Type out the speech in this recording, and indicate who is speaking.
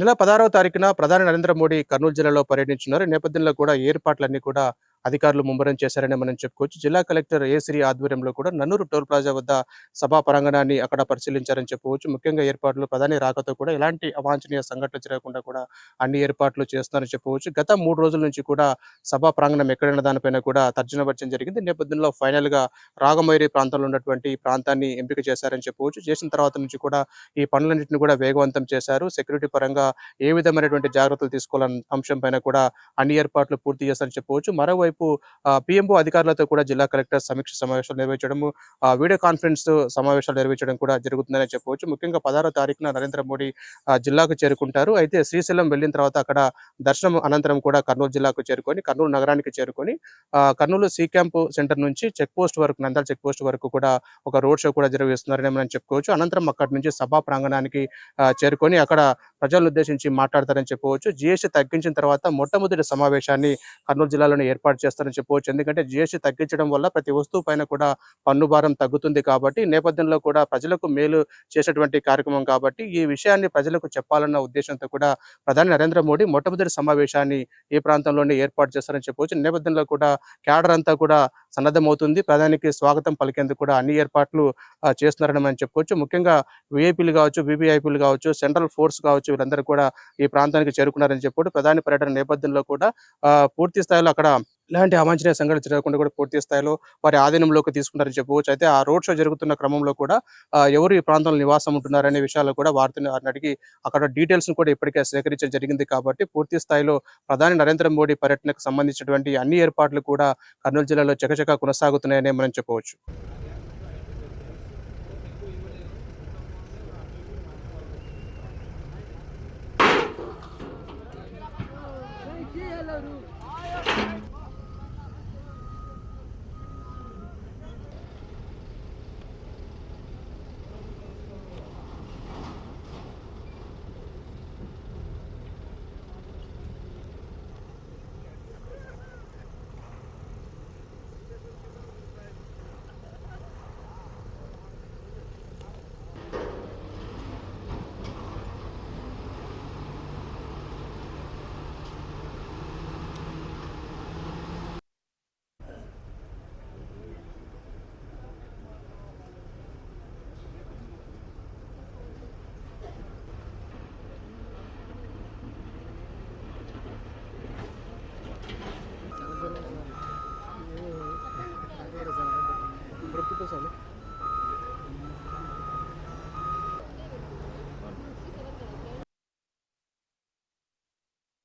Speaker 1: నెల పదహారవ తారీఖున ప్రధాని నరేంద్ర మోడీ కర్నూలు జిల్లాలో పర్యటించున్నారు నేపథ్యంలో కూడా ఏర్పాట్లన్నీ కూడా అధికారులు ముమ్మరం చేశారని మనం చెప్పుకోవచ్చు. జిల్లా కలెక్టర్ ఏ శ్రీ ఆధ్వర్యంలో కూడా నన్నూరు టోల్ ప్లాజా వద్ద సభా ప్రాంగణాన్ని అక్కడ పరిశీలించారని చెప్పవచ్చు ముఖ్యంగా ఏర్పాట్లు ప్రధాని రాకతో కూడా ఎలాంటి అవాంఛనీయ సంఘటనలు జరగకుండా కూడా అన్ని ఏర్పాట్లు చేస్తున్నారని చెప్పవచ్చు గత మూడు రోజుల నుంచి కూడా సభా ప్రాంగణం ఎక్కడైనా దానిపైన కూడా తర్జన భర్జన జరిగింది. నేపథ్యంలో ఫైనల్గా రాగమైరి ప్రాంతంలో ఉన్నటువంటి ఈ ప్రాంతాన్ని ఎంపిక చేశారని చెప్పవచ్చు చేసిన తర్వాత నుంచి కూడా ఈ పనులన్నింటిని కూడా వేగవంతం చేశారు. సెక్యూరిటీ పరంగా ఏ విధమైనటువంటి జాగ్రత్తలు తీసుకోవాలన్న అంశం పైన కూడా అన్ని ఏర్పాట్లు పూర్తి చేస్తారని చెప్పవచ్చు మరోవైపు పిఎంఓ అధికారులతో కూడా జిల్లా కలెక్టర్ సమీక్ష సమావేశాలు నిర్వహించడము వీడియో కాన్ఫరెన్స్ సమావేశాలు నిర్వహించడం కూడా జరుగుతుందని చెప్పవచ్చు. ముఖ్యంగా పదహారో తారీఖున నరేంద్ర మోడీ జిల్లాకు చేరుకుంటారు. అయితే శ్రీశైలం వెళ్ళిన తర్వాత అక్కడ దర్శనం అనంతరం కూడా కర్నూలు జిల్లాకు చేరుకొని కర్నూలు నగరానికి చేరుకొని ఆ, కర్నూలు సి క్యాంప్ సెంటర్ నుంచి చెక్ పోస్ట్ వరకు నందాల్ చెక్ పోస్ట్ వరకు కూడా ఒక రోడ్ షో కూడా నిర్వహిస్తున్నారని మనం చెప్పుకోవచ్చు. అనంతరం అక్కడి నుంచి సభా ప్రాంగణానికి చేరుకొని అక్కడ ప్రజలను ఉద్దేశించి మాట్లాడతారని చెప్పవచ్చు. జిఎస్టీ తగ్గించిన తర్వాత మొట్టమొదటి సమావేశాన్ని కర్నూలు జిల్లాలోనే ఏర్పాటు చేస్తారని చెప్పవచ్చు. ఎందుకంటే జిఎస్టీ తగ్గించడం వల్ల ప్రతి వస్తువు పైన కూడా పన్ను భారం తగ్గుతుంది కాబట్టి నేపథ్యంలో కూడా ప్రజలకు మేలు చేసేటువంటి కార్యక్రమం కాబట్టి ఈ విషయాన్ని ప్రజలకు చెప్పాలన్న ఉద్దేశంతో కూడా ప్రధాని నరేంద్ర మోడీ మొట్టమొదటి సమావేశాన్ని ఈ ప్రాంతంలోనే ఏర్పాటు చేస్తారని చెప్పవచ్చు. నేపథ్యంలో కూడా క్యాడర్ అంతా కూడా సన్నద్ధమవుతుంది. ప్రధానికి స్వాగతం పలికేందుకు కూడా అన్ని ఏర్పాట్లు చేస్తున్నారని మనం చెప్పుకోవచ్చు ముఖ్యంగా విఐపీలు కావచ్చు వివిఐపీలు కావచ్చు సెంట్రల్ ఫోర్స్ కావచ్చు వీళ్ళందరూ కూడా ఈ ప్రాంతానికి చేరుకున్నారని చెప్పారు ప్రధాని పర్యటన నేపథ్యంలో కూడా పూర్తి స్థాయిలో అక్కడ ఇలాంటి అవాంఛనీయ సంఘటన జరగకుండా కూడా పూర్తి స్థాయిలో వారి ఆధీనంలోకి తీసుకుంటారని చెప్పవచ్చు. అయితే ఆ రోడ్ షో జరుగుతున్న క్రమంలో కూడా ఎవరు ఈ ప్రాంతంలో నివాసం ఉంటున్నారనే విషయాలు కూడా వారితో వారిని అడిగి అక్కడ డీటెయిల్స్ కూడా ఇప్పటికే సేకరించడం జరిగింది కాబట్టి పూర్తి స్థాయిలో ప్రధాని నరేంద్ర మోడీ పర్యటనకు సంబంధించినటువంటి అన్ని ఏర్పాట్లు కూడా కర్నూలు జిల్లాలో చకచకా కొనసాగుతున్నాయని మనం చెప్పవచ్చు. कुठं झालं?